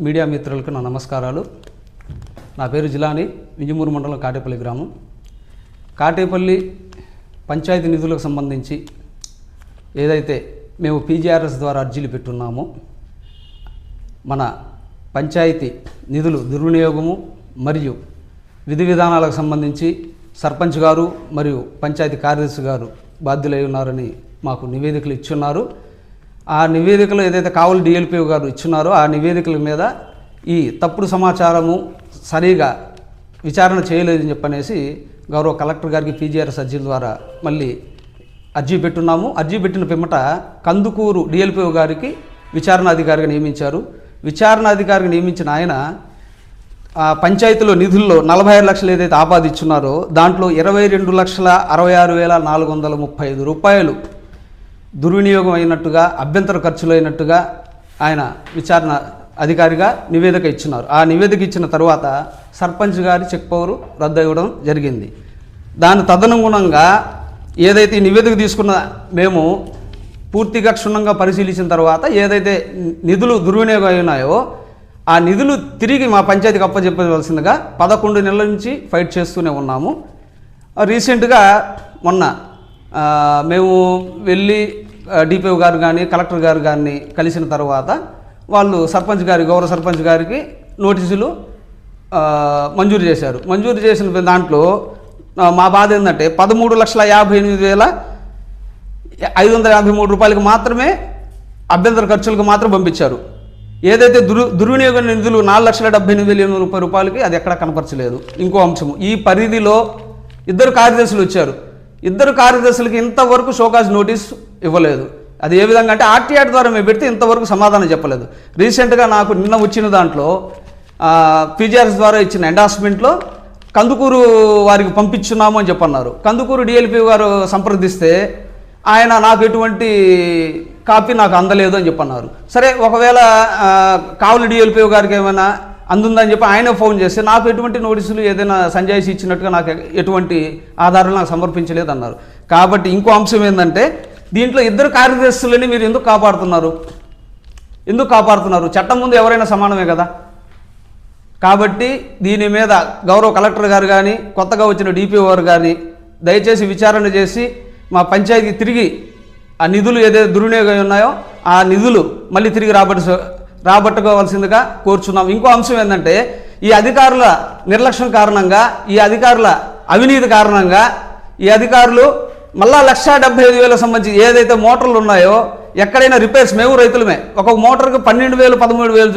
Media మిత్రులకు నా నమస్కారాలు. నా పేరు జిలాని వింజమూరు మండలం కాటేపల్లి గ్రామం. కాటేపల్లి పంచాయతీ నిధులకు సంబంధించి ఏదైతే మేము పీజీఆర్ఎస్ ద్వారా అర్జీలు పెట్టున్నామో మన పంచాయతీ నిధులు దుర్వినియోగము మరియు విధి విధానాలకు సంబంధించి సర్పంచ్ గారు మరియు పంచాయతీ కార్యదర్శి గారు బాధ్యులై ఉన్నారని మాకు నివేదికలు ఇచ్చున్నారు. ఆ నివేదికలు ఏదైతే కావులు డిఎల్పి గారు ఇచ్చున్నారో ఆ నివేదికల మీద ఈ తప్పుడు సమాచారము సరిగా విచారణ చేయలేదని చెప్పనేసి గౌరవ కలెక్టర్ గారికి పీజీఆర్ అర్జీల ద్వారా మళ్ళీ అర్జీ పెట్టున్నాము. అర్జీ పెట్టిన పిమ్మట కందుకూరు డిఎల్పిఓ గారికి విచారణ అధికారిగా నియమించారు. విచారణ అధికారిగా నియమించిన ఆయన ఆ పంచాయతీలో నిధుల్లో నలభై ఆరు లక్షలు ఏదైతే ఆపాదిచ్చున్నారో దాంట్లో ఇరవై రెండు లక్షల అరవై ఆరు వేల నాలుగు వందల ముప్పై ఐదు రూపాయలు దుర్వినియోగం అయినట్టుగా అభ్యంతర ఖర్చులు అయినట్టుగా ఆయన విచారణ అధికారిగా నివేదిక ఇచ్చినారు ఆ నివేదిక ఇచ్చిన తర్వాత సర్పంచ్ గారి చెక్ పవర్ రద్దు అవ్వడం జరిగింది. దాని తదనుగుణంగా ఏదైతే నివేదిక తీసుకున్న మేము పూర్తిగా క్షుణ్ణంగా పరిశీలించిన తర్వాత ఏదైతే నిధులు దుర్వినియోగం అయినాయో ఆ నిధులు తిరిగి మా పంచాయతీకి అప్పచెప్పవలసిందిగా పదకొండు నెలల నుంచి ఫైట్ చేస్తూనే ఉన్నాము. రీసెంట్గా మొన్న మేము వెళ్ళి డిపిఓ గారు కానీ కలెక్టర్ గారు కానీ కలిసిన తర్వాత వాళ్ళు సర్పంచ్ గారి గౌరవ సర్పంచ్ గారికి నోటీసులు మంజూరు చేశారు. మంజూరు చేసిన దాంట్లో మా బాధ ఏంటంటే పదమూడు లక్షల యాభై ఎనిమిది వేల ఐదు వందల యాభై మూడు రూపాయలకు మాత్రమే అభ్యంతర ఖర్చులకు మాత్రం పంపించారు. ఏదైతే దురు దుర్వినియోగ నిధులు నాలుగు లక్షల డెబ్బై ఎనిమిది వేల ఎనిమిది ముప్పై రూపాయలకి అది ఎక్కడా కనపరచలేదు. ఇంకో అంశము ఈ పరిధిలో ఇద్దరు కార్యదర్శులు వచ్చారు. ఇద్దరు కార్యదర్శులకి ఇంతవరకు షోకాజ్ నోటీస్ ఇవ్వలేదు. అది ఏ విధంగా అంటే ఆర్టీఆర్ ద్వారా మేము పెడితే ఇంతవరకు సమాధానం చెప్పలేదు. రీసెంట్గా నాకు నిన్న వచ్చిన దాంట్లో పీజీఆర్ఎస్ ద్వారా ఇచ్చిన ఎండార్స్మెంట్లో కందుకూరు వారికి పంపించున్నాము అని చెప్పన్నారు. కందుకూరు డిఎల్పి గారు సంప్రదిస్తే ఆయన నాకు ఎటువంటి కాపీ నాకు అందలేదు అని చెప్పన్నారు. సరే ఒకవేళ కావలి డిఎల్పి గారికి ఏమైనా అందుందని చెప్పి ఆయన ఫోన్ చేస్తే నాకు ఎటువంటి నోటీసులు ఏదైనా సంజాయిషి ఇచ్చినట్టుగా నాకు ఎటువంటి ఆధారాలు నాకు సమర్పించలేదు అన్నారు కాబట్టి ఇంకో అంశం ఏంటంటే దీంట్లో ఇద్దరు కార్యదర్శులని మీరు ఎందుకు కాపాడుతున్నారు? ఎందుకు కాపాడుతున్నారు? చట్టం ముందు ఎవరైనా సమానమే కదా? కాబట్టి దీని మీద గౌరవ కలెక్టర్ గారు కానీ కొత్తగా వచ్చిన డిపిఓ గారు కానీ దయచేసి విచారణ చేసి మా పంచాయతీ తిరిగి ఆ నిధులు ఏదైతే దుర్వినియోగం ఉన్నాయో ఆ నిధులు మళ్ళీ తిరిగి రాబడి రాబట్టుకోవాల్సిందిగా కోరుచున్నాం. ఇంకో అంశం ఏంటంటే ఈ అధికారుల నిర్లక్ష్యం కారణంగా ఈ అధికారుల అవినీతి కారణంగా ఈ అధికారులు మళ్ళా లక్ష డెబ్బై ఐదు వేలకు సంబంధించి ఏదైతే మోటార్లు ఉన్నాయో ఎక్కడైనా రిపేర్స్ మేము రైతులమే. ఒక మోటార్కి పన్నెండు వేలు పదమూడు వేలు